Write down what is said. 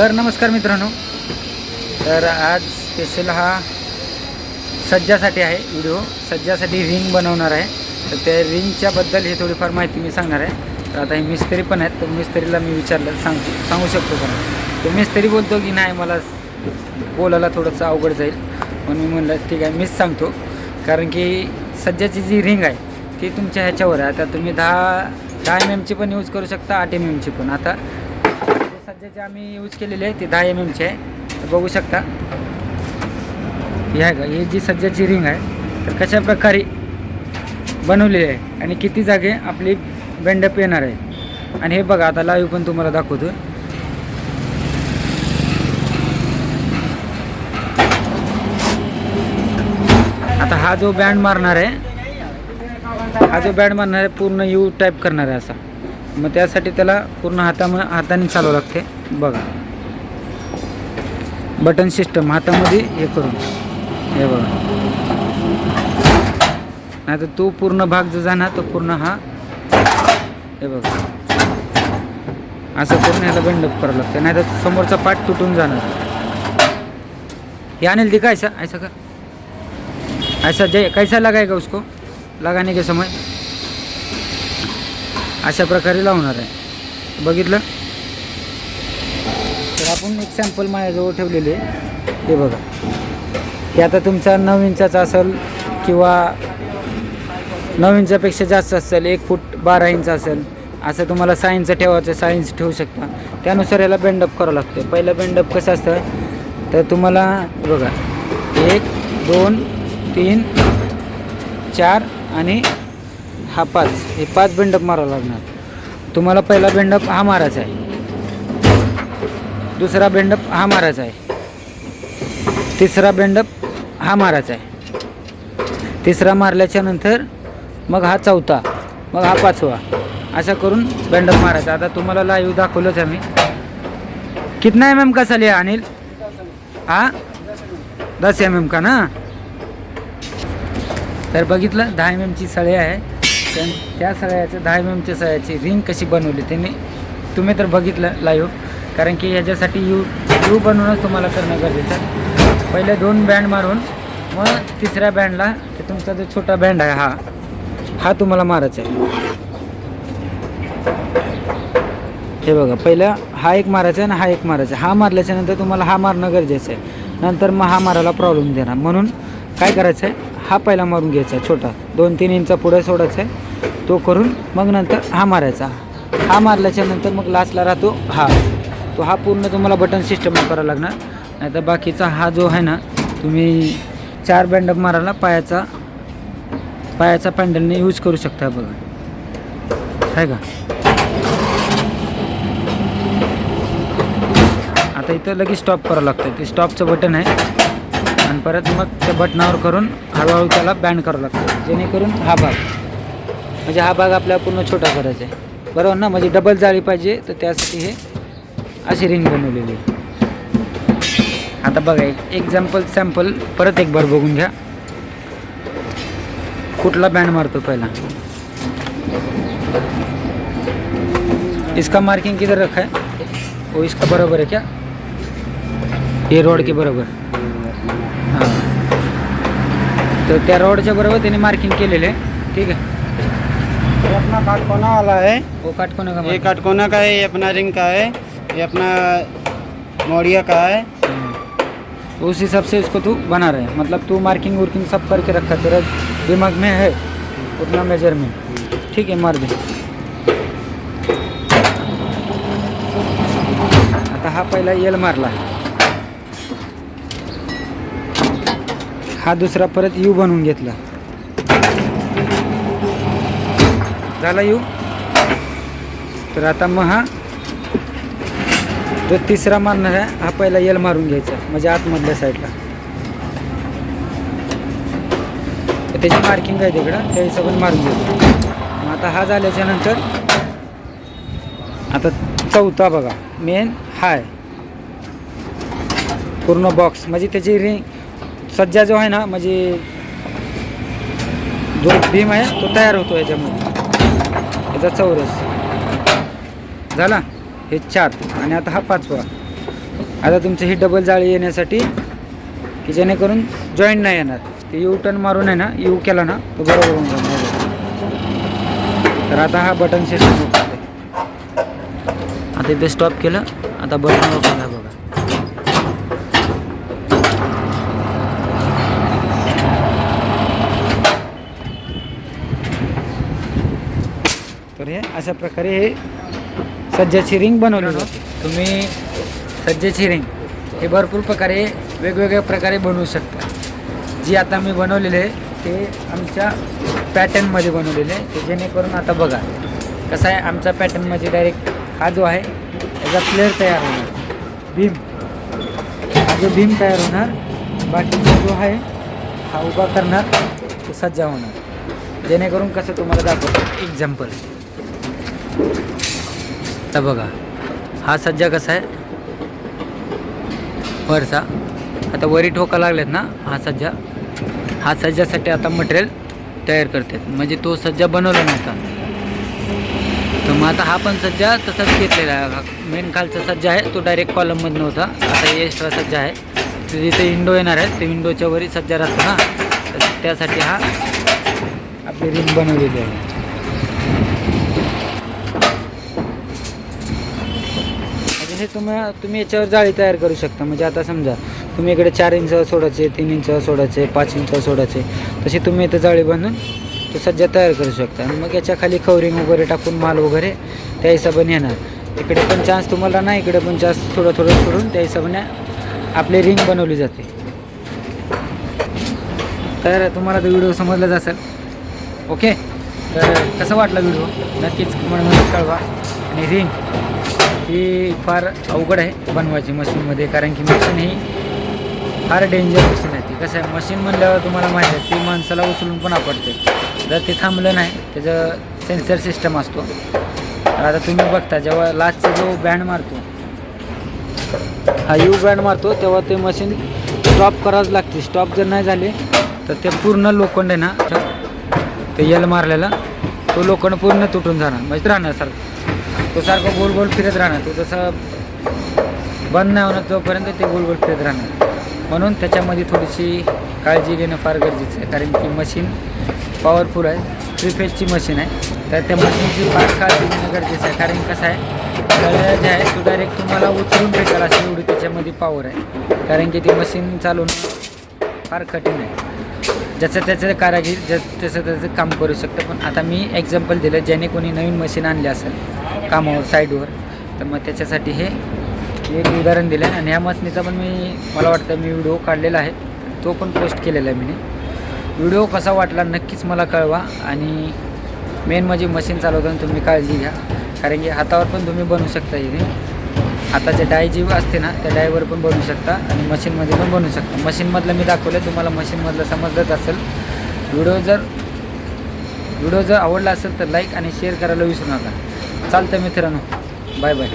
तर नमस्कार मित्रांनो. तर आज स्पेशल हा सज्जासाठी आहे व्हिडिओ सज्जासाठी रिंग बनवणार आहे. तर त्या रिंगच्याबद्दल ही थोडीफार माहिती मी सांगणार आहे. तर आता हे मिस्त्री पण आहेत. तर मिस्त्रीला मी विचारलं सांग सांगू शकतो का? तो मिस्त्री बोलतो की नाही मला बोलायला थोडंसं अवघड जाईल. म्हणून मी म्हणलं ठीक आहे मीच सांगतो. कारण की सध्याची जी रिंग आहे ती तुमच्या ह्याच्यावर आहे. आता तुम्ही दहा दहा एम एमची पण यूज करू शकता आठ एम एमची पण. आता जे सध्याचे आम्ही यूज केलेले आहे ते दहा एम एमचे आहे. बघू शकता. हे आहे का? ही जी सध्याची रिंग आहे तर कशा प्रकारे बनवलेली आहे आणि किती जागे आपली बँडअप येणार आहे. आणि हे बघा आता लाईव्ह पण तुम्हाला दाखवतो. आता हा जो बँड मारणार आहे हा जो बँड मारणार आहे पूर्ण यू टाईप करणार आहे असा. मग त्यासाठी त्याला पूर्ण हाता हाताने चालवावं लागते. बघा. बटन सिस्टम हातामध्ये हे करून. हे बघा. नाही तर तो पूर्ण भाग जो जाणार तो पूर्ण हा हे बघा. असं पूर्ण ह्याला बंडप करावं लागतं. नाही तर समोरचा पाठ तुटून जाणार. हे आणेल ती का ऐसा ऐसा का ऐसा जय कैसा लगाएगा उसको? लगाने के समय. अशा प्रकारे लावणार आहे. बघितलं? तर आपण एक सॅम्पल माझ्याजवळ ठेवलेले आहे. हे बघा. हे आता तुमचा नऊ इंचाचा असेल किंवा नऊ इंचापेक्षा जास्त असेल एक फूट बारा इंच असेल असं तुम्हाला सायन्सचं ठेवायचं सायन्स ठेवू शकता. त्यानुसार याला बेंडअप करावं लागतं. पहिलं बेंडअप कसं असतं? तर तुम्हाला बघा. एक दोन तीन चार आणि हा पाच हे पाच बेंडअप मारावं लागणार. तुम्हाला पहिला बेंडअप हा मारायचा आहे. दुसरा बेंडअप हा मारायचा आहे. तिसरा बेंडअप हा मारायचा आहे. तिसरा मारल्याच्या नंतर मग हा चौथा मग हा पाचवा. असा करून बेंडअप मारायचा. आता तुम्हाला लाईव्ह दाखवलंच आम्ही कितना एम एम का लिया अनिल? हा? दस एम एम का ना? तर बघितलं दहा एम एमची सळी आहे. पण त्या सळ्याचं दहा एम एमच्या सळ्याची रिंग कशी बनवली त्यांनी तुम्ही तर बघितलं लाईव्ह कारण की ह्याच्यासाठी यू यू बनवूनच तुम्हाला करणं गरजेचं आहे. पहिले दोन बँड मारून मग तिसऱ्या बँडला ते तुमचा जो छोटा बँड आहे हा हा तुम्हाला मारायचा आहे. हे बघा पहिलं हा एक मारायचा आहे आणि हा एक मारायचा आहे. हा मारल्याच्या नंतर तुम्हाला हा मारणं गरजेचं आहे. नंतर मग हा मारायला प्रॉब्लेम देणार. म्हणून काय करायचं आहे? हा पहिला मारून घ्यायचा आहे छोटा. दोन तीन इंचा पुढे सोडायचा आहे. तो करून मग नंतर हा मारायचा. हा मारल्याच्या नंतर मग लास्टला राहतो हा. तो हा पूर्ण तुम्हाला बटन सिस्टम करावं लागणार. नाही तर बाकीचा हा जो आहे ना तुम्ही चार बँडप मारायला पायाचा पायाचा पॅन्डलने यूज करू शकता बघा. आहे का? आता इथं लगेच स्टॉप करावं लागतं. ते स्टॉपचं बटन आहे. आणि परत मग त्या बटनावर करून हळूहळू त्याला बँड करावं लागतं. जेणेकरून हा भाग म्हणजे हा भाग आपल्याला पूर्ण छोटा करायचा आहे. बरोबर ना? म्हणजे डबल जाळी पाहिजे तर त्यासाठी हे अशी रिंग बनवलेली आहे. आता बघा एक एक्झाम्पल सॅम्पल परत एक बार बघून घ्या. कुठला बँड मारतो पहिला? इसका मार्किंग किधर रखा है वो इसका बराबर है क्या? ये रोड के बरोबर. हाँ. तर त्या रोडच्या बरोबर त्याने मार्किंग केलेलं. आहे ठीक आहे. ये अपना काटकोना वाला है. वो काटकोना का ये. काटकोना का है ये अपना रिंग का है ये अपना मोड़िया का है. हाँ। उस हिसाब से इसको तू बना रहे. मतलब तू मार्किंग वर्किंग सब करके रखा तेरा दिमाग में है उतना मेज़रमेंट ठीक है मार दे. आता हा पहिला यल मारला. हा दुसरा परत यू बनवून घेतला. झाला यू? तर आता मग हा जो तिसरा मारणार आहे हा पहिला यल मारून घ्यायचा म्हणजे आतमधल्या साईडला तर त्याची मार्किंग आहे तिकडं त्या हिशोबाने मारून घ्यायचं मग आता हा झाल्याच्यानंतर आता चौथा बघा मेन हा आहे पूर्ण बॉक्स म्हणजे त्याची रिंग सज्जा जो आहे ना म्हणजे जो भीम आहे तो तयार होतो याच्यामध्ये. याचा चौरस. झाला? हे चार. आणि आता हा पाचवा. आता तुमचं ही डबल जाळी येण्यासाठी की जेणेकरून जॉईंट नाही येणार. ते यू टर्न मारून आहे ना यू केला ना तो बरोबर होऊन जाणार तर आता हा बटन सिस्टम आता इथे स्टॉप केलं. आता बटन ओपन बघा तर हे अशा प्रकारे हे सज्जाची रिंग बनवली जाते. तुम्ही सज्जाची रिंग हे भरपूर प्रकारे वेगवेगळ्या प्रकारे बनवू शकता. जी आता मी बनवलेले आहे ते आमच्या पॅटर्नमध्ये बनवलेले आहे. ते जेणेकरून आता बघा कसं आहे आमचा पॅटर्न म्हणजे डायरेक्ट हा जो आहे त्याचा प्लेअर तयार होणार. भीम हा जो भीम तयार होणार बाकीचा जो आहे हा उभा करणार तो सज्जा होणार. जेणेकरून कसं तुम्हाला दाखवतो एक्झाम्पल तर बघा हा सज्जा कसा आहे? वरचा. आता वरी ठोका लागलेत ना हा सज्जा. हा सज्जासाठी आता मटेरियल तयार करतात. म्हणजे तो सज्जा बनवला नव्हता. तर मग आता हा पण सज्जा तसाच घेतलेला आहे. मेन खालचा सज्जा आहे तो डायरेक्ट कॉलममधनं होता. आता एक्स्ट्रा सज्जा आहे. तर जिथे विंडो येणार आहे ते विंडोच्या वरी सज्जा राहतो ना. तर त्यासाठी हा आपली रिंग बनवलेली आहे. असे तुम्ही तुम्ही याच्यावर जाळी तयार करू शकता. म्हणजे आता समजा तुम्ही इकडे चार इंच सोडायचे तीन इंच सोडायचे पाच इंच सोडायचे तशी तुम्ही इथं जाळी बांधून तो सज्जा तयार करू शकता. आणि मग याच्या खाली कवरिंग वगैरे टाकून माल वगैरे त्या हिशोबाने येणार. इकडे पण चान्स तुम्हाला नाही इकडे पण चान्स थोडं थोडं सोडून त्या हिशोबाने आपली रिंग बनवली जाते. तर तुम्हाला तो व्हिडिओ समजलाच असेल. ओके तर कसं वाटलं व्हिडिओ नक्कीच कमेंटमध्ये कळवा. आणि रिंग ही फार अवघड आहे बनवायची मशीनमध्ये कारण की मशीन ही फार डेंजर मशीन आहे ती. कसं आहे मशीन म्हणल्यावर तुम्हाला माहिती आहे ती माणसाला उचलून पण आपडते जर ते थांबलं नाही त्याचं सेन्सर सिस्टम असतो. तर आता तुम्ही बघता जेव्हा लास्टचा जो बँड मारतो हा यू बँड मारतो तेव्हा ते मशीन स्टॉप करावंच लागते. स्टॉप जर नाही झाले तर ते पूर्ण लोखंड आहे ना ते यल मारलेला तो लोखंड पूर्ण तुटून जाणार म्हणजे राहणार सर तो सारखं गोल गोल फिरत राहणार. तो जसं बंद नाही होणार तोपर्यंत ते गोल गोल फिरत राहणार. म्हणून त्याच्यामध्ये थोडीशी काळजी घेणं फार गरजेचं आहे. कारण की मशीन पॉवरफुल आहे. थ्री फेजची मशीन आहे. तर त्या मशीनची फार काळजी घेणं गरजेचं आहे. कारण कसं आहे तळ्या जे आहे तो डायरेक्ट तुम्हाला उचलून भेटेल अशी एवढी त्याच्यामध्ये पॉवर आहे. कारण की ती मशीन चालवणं फार कठीण आहे. ज्याचं त्याचं कारागीर ज्या त्याचं त्याचं काम करू शकतं. पण आता मी एक्झाम्पल दिलं ज्याने कोणी नवीन मशीन आणले असेल. कामावर साईडवर. तर मग त्याच्यासाठी हे एक उदाहरण दिलं आहे आणि ह्या मशीनीचा पण मी मला वाटतं मी व्हिडिओ काढलेला आहे. तो पण पोस्ट केलेला आहे मी व्हिडिओ कसा वाटला नक्कीच मला कळवा आणि मेन म्हणजे मशीन चालवताना तुम्ही काळजी घ्या. कारण की हातावर पण तुम्ही बनवू शकता इथे हाताचे डाय जी असते ना त्या डायवर पण बनवू शकता आणि मशीनमध्ये पण बनवू शकता. मशीनमधलं मी दाखवलं तुम्हाला मशीनमधलं समजलंच असेल. व्हिडिओ जर व्हिडिओ जर आवडला असेल तर लाईक आणि शेअर करायला विसरू नका. चालतं मित्रांनो. Bye bye.